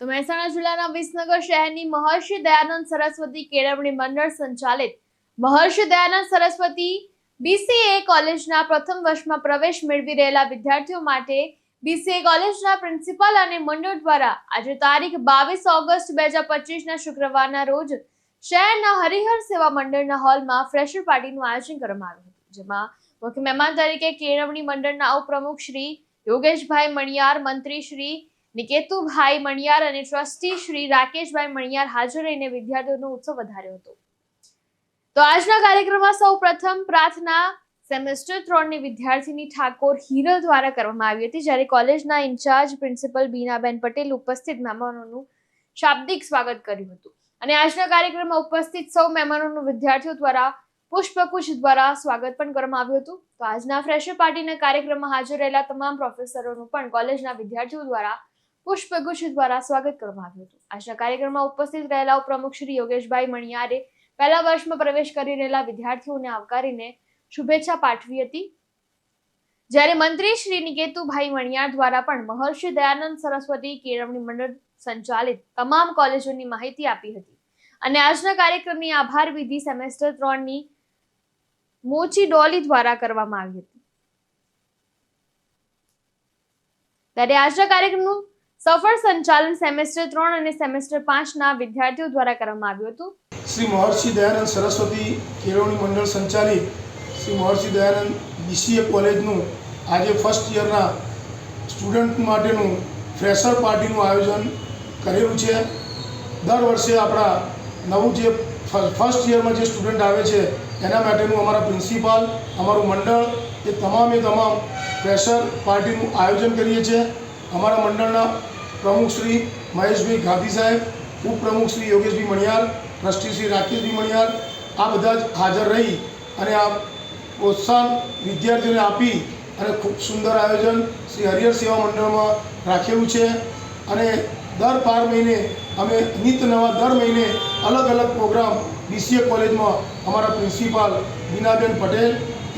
તો મહેસાણા જિલ્લાના વિસનગર શહેરની મહર્ષિ દયાનંદ સરસ્વતી કેળવણી મંડળ સંચાલિત મહર્ષિ દયાનંદ સરસ્વતી બીસીએ કોલેજના પ્રથમ વર્ષમાં પ્રવેશ મેળવી રહેલા વિદ્યાર્થીઓ માટે બીસીએ કોલેજના પ્રિન્સિપાલ અને મંડળ દ્વારા આજે તારીખ બાવીસ ઓગસ્ટ બે હજાર પચીસના શુક્રવારના રોજ શહેરના હરિહર સેવા મંડળના હોલમાં ફ્રેશર પાર્ટીનું આયોજન કરવામાં આવ્યું હતું, જેમાં મુખ્ય મહેમાન તરીકે કેળવણી મંડળના ઉપપ્રમુખ શ્રી યોગેશભાઈ મણિયાર, મંત્રી શ્રી નિકેતુભાઈ મણિયાર અને ટ્રસ્ટી શ્રી રાકેશભાઈ મણિયાર હાજર રહીને વિદ્યાર્થીઓનો ઉત્સવ વધાર્યો હતો. તો આજના કાર્યક્રમમાં સૌ પ્રથમ પ્રાર્થના સેમેસ્ટર ત્રણની વિદ્યાર્થીની ઠાકોર હિરલ દ્વારા કરવામાં આવી હતી, જ્યારે કોલેજના ઇન્ચાર્જ પ્રિન્સિપલ બીનાબેન પટેલ ઉપસ્થિત મહેમાનોનું શાબ્દિક સ્વાગત કર્યું હતું. અને આજના કાર્યક્રમમાં ઉપસ્થિત સૌ મહેમાનોનું વિદ્યાર્થીઓ દ્વારા પુષ્પગુચ્છ દ્વારા સ્વાગત પણ કરવામાં આવ્યું હતું. તો આજના ફ્રેશર પાર્ટીના કાર્યક્રમમાં હાજર રહેલા તમામ પ્રોફેસરોનું પણ કોલેજના વિદ્યાર્થીઓ દ્વારા પુષ્પગુચ્છ દ્વારા સ્વાગત કરવામાં આવ્યું હતું. આજના કાર્યક્રમમાં ઉપસ્થિત રહેલા ઉપપ્રમુખ શ્રી યોગેશભાઈ મણિયારે પહેલા વર્ષમાં પ્રવેશ કરી રહેલા વિદ્યાર્થીઓને આવકારીને શુભેચ્છા પાઠવી હતી. જ્યારે મંત્રી શ્રી નિકેતુભાઈ મણિયાર દ્વારા પણ મહર્ષિ દયાનંદ સરસ્વતી કેળવણી મંડળ સંચાલિત તમામ કોલેજોની માહિતી આપી હતી. અને આજના કાર્યક્રમની આભાર વિધિ સેમેસ્ટર ત્રણની મોચી ડોલી દ્વારા કરવામાં આવી હતી. ત્યારે આજના કાર્યક્રમનું સફળ સંચાલન સેમેસ્ટર ત્રણ અને સેમેસ્ટર પાંચના વિદ્યાર્થીઓ દ્વારા કરવામાં આવ્યું હતું. શ્રી મહર્ષિ દયાનંદ સરસ્વતી કેળવણી મંડળ સંચાલિત શ્રી મહર્ષિ દયાનંદ બીસીએ કોલેજનું આજે ફર્સ્ટ યરના સ્ટુડન્ટ માટેનું ફ્રેશર પાર્ટીનું આયોજન કરેલું છે. દર વર્ષે આપણા નવું જે ફર્સ્ટ યરમાં જે સ્ટુડન્ટ આવે છે, એના માટેનું અમારા પ્રિન્સિપાલ અમારું મંડળ, એ તમામે તમામ ફ્રેશર પાર્ટીનું આયોજન કરીએ છીએ. અમારા મંડળના પ્રમુખ શ્રી મહેશભાઈ ગાંધી સાહેબ, ઉપપ્રમુખ શ્રી યોગેશભાઈ મણિયાર ટ્રસ્ટી શ્રી રાકેશભાઈ મણિયાર આ બધા જ હાજર રહી અને આ પ્રોત્સાહન વિદ્યાર્થીઓને આપી અને ખૂબ સુંદર આયોજન શ્રી હરિહર સેવા મંડળમાં રાખેલું છે. અને દર બાર મહિને અમે નિત નવા દર મહિને અલગ અલગ પ્રોગ્રામ બીસીએ કોલેજમાં અમારા પ્રિન્સિપાલ બીનાબેન પટેલ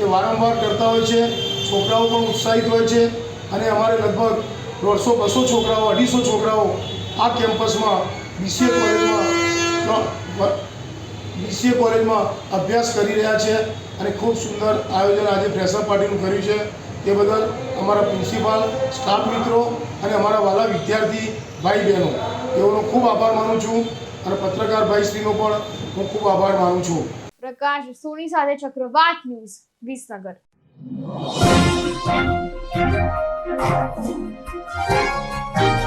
એ વારંવાર કરતા હોય છે. છોકરાઓ પણ ઉત્સાહિત હોય છે અને અમારે લગભગ દોઢસો, બસો છોકરાઓ, અઢીસો છોકરાઓ આ કેમ્પસમાં બીસીએ કોલેજમાં બીસીએ કોલેજમાં અભ્યાસ કરી રહ્યા છે અને ખૂબ સુંદર આયોજન આજે ફ્રેશર પાર્ટીનું કર્યું છે. તે બદલ અમારા પ્રિન્સિપાલ, સ્ટાફ મિત્રો અને અમારા વાલા વિદ્યાર્થી ભાઈ બહેનો, તેઓનો ખૂબ આભાર માનું છું અને પત્રકાર ભાઈશ્રીનો પણ હું ખૂબ આભાર માનું છું. પ્રકાશ સોની સાથે ચક્રવાત ન્યૂઝ, વિસનગર. Thank you.